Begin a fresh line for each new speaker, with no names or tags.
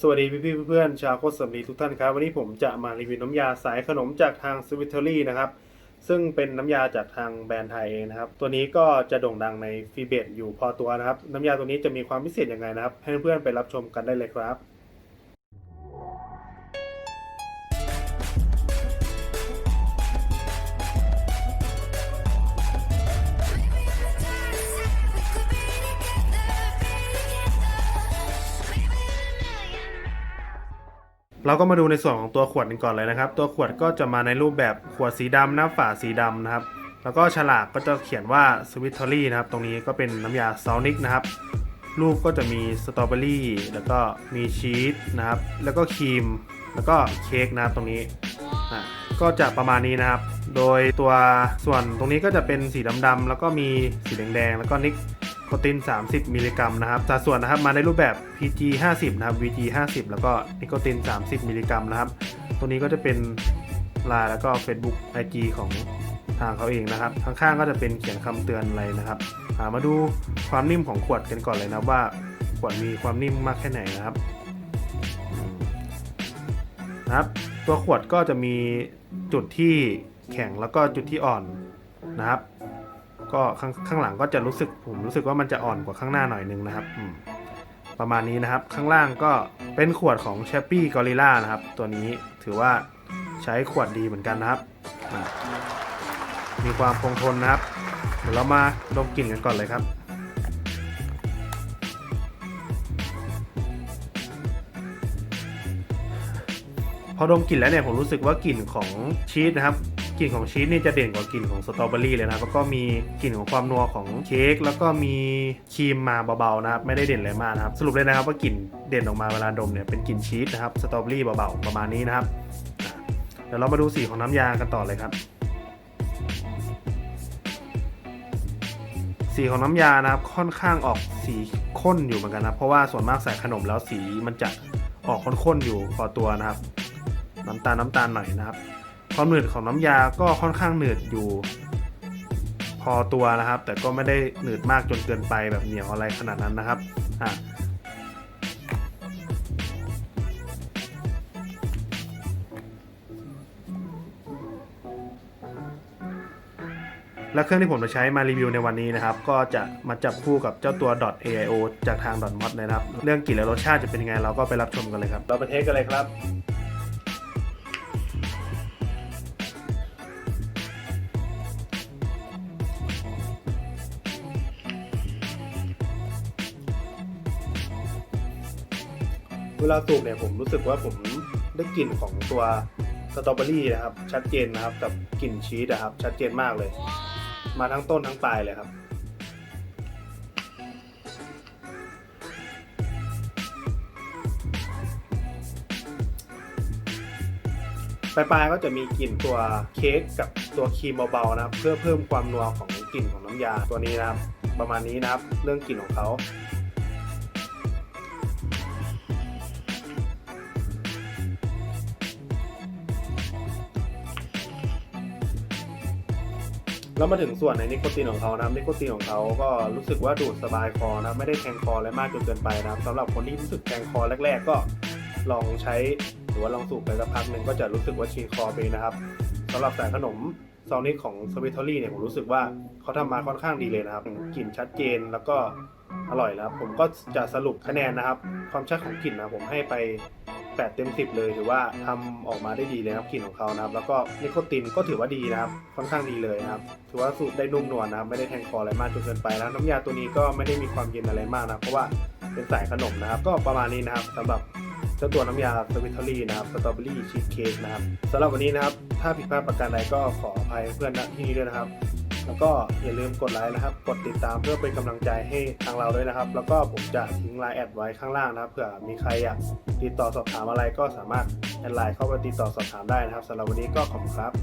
สวัสดีพี่พี่ๆเพื่อนๆชาวโคตรสำลีทุกท่านครับ วันนี้ผมจะมารีวิวน้ำยาสายขนมจากทางสวิตเทอรี่นะครับ ซึ่งเป็นน้ำยาจากทางแบรนด์ไทยเองนะครับ ตัวนี้ก็จะโด่งดังในฟีเบตอยู่พอตัวนะครับ น้ำยาตัวนี้จะมีความพิเศษยังไงนะครับ ให้เพื่อนๆไปรับชมกันได้เลยครับ เราก็มาดูในส่วนของตัวขวดกันก่อนเลยนะครับ ตัวขวดก็จะมาในรูปแบบขวดสีดำหน้าฝาสีดำนะครับ แล้วก็ฉลากก็จะเขียนว่า s w e e t o r y นะครับ ตรงนี้ก็เป็นน้ำยาซาวนิกนะครับ รูปก็จะมีสตรอเบอรี่แล้วก็มีชีสนะครับ แล้วก็ครีม แล้วก็เค้กนะครับตรงนี้อะก็จะประมาณนี้นะครับ โดยตัวส่วนตรงนี้ก็จะเป็นสีดำๆแล้วก็มีสีแดงๆแล้วก็นิก โคติน 30 มิลลิกรัมนะครับสัดส่วนนะครับมาในรูปแบบ PG 50 นะครับ VG 50 แล้วก็นิโคติน 30 มิลลิกรัมนะครับตรงนี้ก็จะเป็นลน์แล้วก็ Facebook IG ของทางเขาเองนะครับ ข้างๆก็จะเป็นเขียนคำเตือนอะไรนะครับามาดูความนิ่มของขวดกันก่อนเลยนะว่าขวดมีความนิ่มมากแค่ไหนนะครับนะครับ ตัวขวดก็จะมีจุดที่แข็งแล้วก็จุดที่อ่อนนะครับ ก็ข้างข้างหลังก็จะรู้สึกผมรู้สึกว่ามันจะอ่อนกว่าข้างหน้าหน่อยนึงนะครับประมาณนี้นะครับ ข้างล่างก็เป็นขวดของ c h a p p y Gorilla นะครับ ตัวนี้ถือว่าใช้ขวดดีเหมือนกันนะครับ มีความคงทนนะครับ เดี๋ยวเรามาดมกลิ่นกันก่อนเลยครับพอดมกลิ่นแล้วเนี่ยผมรู้สึกว่ากลิ่นของชีสนะครับ กลิ่นของชีสนี่จะเด่นกว่ากลิ่นของสตรอเบอรี่เลยนะแล้วก็มีกลิ่นของความนัวของเค้กแล้วก็มีครีมมาเบาๆนะครับไม่ได้เด่นอะไรมากนะครับสรุปเลยนะครับว่ากลิ่นเด่นออกมาเวลาดมเนี่ยเป็นกลิ่นชีสนะครับสตรอเบอรี่เบาๆประมาณนี้นะครับเดี๋ยวเรามาดูสีของน้ำยากันต่อเลยครับ สีของน้ำยานะครับค่อนข้างออกสีข้นอยู่เหมือนกันนะเพราะว่าส่วนมากใส่ขนมแล้วสีมันจะออกข้นๆอยู่พอตัวนะครับ น้ำตาลน้ำตาลหน่อยนะครับ ความหนืดของน้ำยาก็ค่อนข้างหนืดอยู่ พอตัวนะครับ แต่ก็ไม่ได้หนืดมากจนเกินไปแบบเหนียวอะไรขนาดนั้นนะครับอะและเครื่องที่ผมจะใช้มารีวิวในวันนี้นะครับ ก็จะมาจับคู่กับเจ้าตัว .aio จากทาง .mod นะครับ เรื่องกลิ่นและรสชาติจะเป็นยังไงเราก็ไปรับชมกันเลยครับ เราไปเทสกันเลยครับ เวลาสูบเนี่ยผมรู้สึกว่าผมได้กลิ่นของตัวสตรอเบอรี่นะครับ ชัดเจนนะครับ กับกลิ่นชีสนะครับ ชัดเจนมากเลย มาทั้งต้นทั้งปลายเลยครับ ปลายๆก็จะมีกลิ่นตัวเค้กกับตัวครีมเบาๆนะครับ เพื่อเพิ่มความนัวของกลิ่นของน้ำยาตัวนี้นะครับ ประมาณนี้นะครับ เรื่องกลิ่นของเขา แล้วมาถึงส่วนในนิโคตินของเขานะครับนิโคตินของเขาก็รู้สึกว่าดูดสบายคอนะไม่ได้แทงคออะไรมากจนเกินไปนะสำหรับคนที่รู้สึกแทงคอแรก ๆ ก็ลองใช้หรือว่าลองสูบไปสักพักหนึ่งก็จะรู้สึกว่าชินคอไปนะครับสำหรับสายขนมซองนี้ของสวิตเทอรี่เนี่ยผมรู้สึกว่าเขาทำมาค่อนข้างดีเลยนะครับกลิ่นชัดเจนแล้วก็อร่อยนะครับผมก็จะสรุปคะแนนนะครับ ความชัดของกลิ่นนะผมให้ไป 8 เต็ม 10 เลยถือว่าทำออกมาได้ดีเลยครับกลิ่นของเขานะครับ แล้วก็นิโคตินก็ถือว่าดีนะครับ ค่อนข้างดีเลยนะครับ ถือว่าสูบได้นุ่มนวลนะครับ ไม่ได้แทงคออะไรมากจนเกินไปนะน้ำยาตัวนี้ก็ไม่ได้มีความเย็นอะไรมากนะเพราะว่าเป็นสายขนมนะครับ ก็ประมาณนี้นะครับสำหรับเจ้าตัวน้ำยาสวิตเทอรี่นะครับสตรอเบอรี่ชีสเค้กนะครับสำหรับวันนี้นะครับ ถ้าผิดพลาดประการใดก็ขออภัยเพื่อนณที่นี้ด้วยนะครับ แล้วก็อย่าลืมกดไลค์นะครับ กดติดตามเพื่อเป็นกำลังใจให้ทางเราด้วยนะครับ แล้วก็ผมจะทิ้งไลน์แอดไว้ข้างล่างนะครับเผื่อมีใครอยากติดต่อสอบถามอะไรก็สามารถแอดไลน์เข้าไปติดต่อสอบถามได้นะครับสำหรับวันนี้ก็ขอบคุณครับ